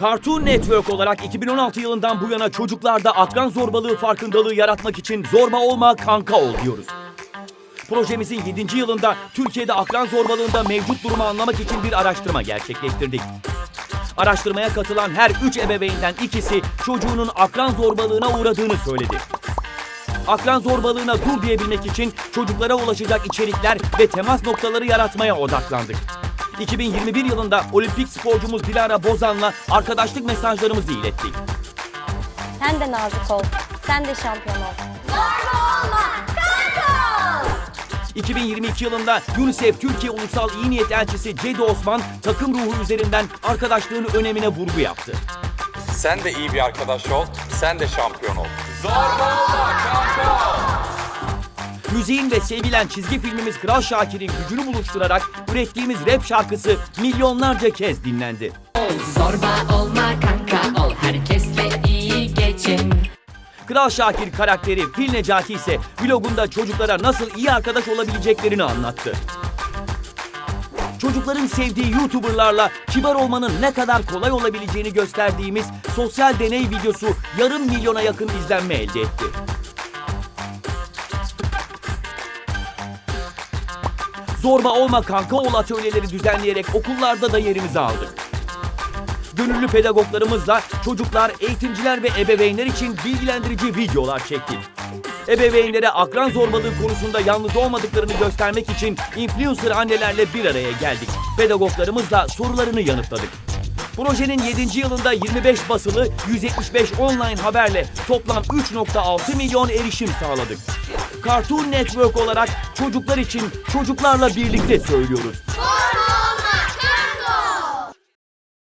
Cartoon Network olarak 2016 yılından bu yana çocuklarda akran zorbalığı farkındalığı yaratmak için zorba olma kanka ol diyoruz. Projemizin 7. yılında Türkiye'de akran zorbalığında mevcut durumu anlamak için bir araştırma gerçekleştirdik. Araştırmaya katılan her 3 ebeveynden ikisi çocuğunun akran zorbalığına uğradığını söyledi. Akran zorbalığına dur diyebilmek için çocuklara ulaşacak içerikler ve temas noktaları yaratmaya odaklandık. 2021 yılında olimpik sporcumuz Dilara Bozan'la arkadaşlık mesajlarımızı ilettik. Sen de nazik ol. Sen de şampiyon ol. Zorba olma. Kanka ol. 2022 yılında UNICEF Türkiye Ulusal İyi Niyet Elçisi Cedi Osman takım ruhu üzerinden arkadaşlığın önemine vurgu yaptı. Sen de iyi bir arkadaş ol, sen de şampiyon ol. Müziğin ve sevilen çizgi filmimiz Kral Şakir'in gücünü buluşturarak ürettiğimiz rap şarkısı milyonlarca kez dinlendi. Zorba olma kanka ol herkesle iyi geçin Kral Şakir karakteri Fil Necati ise vlogunda çocuklara nasıl iyi arkadaş olabileceklerini anlattı. Çocukların sevdiği YouTuber'larla kibar olmanın ne kadar kolay olabileceğini gösterdiğimiz sosyal deney videosu yarım milyona yakın izlenme elde etti. Zorba olma kanka ol atölyeleri düzenleyerek okullarda da yerimizi aldık. Gönüllü pedagoglarımızla çocuklar, eğitimciler ve ebeveynler için bilgilendirici videolar çektik. Ebeveynlere akran zorbalığı konusunda yalnız olmadıklarını göstermek için influencer annelerle bir araya geldik. Pedagoglarımızla sorularını yanıtladık. Projenin 7. yılında 25 basılı, 175 online haberle toplam 3.6 milyon erişim sağladık. Cartoon Network olarak çocuklar için çocuklarla birlikte söylüyoruz.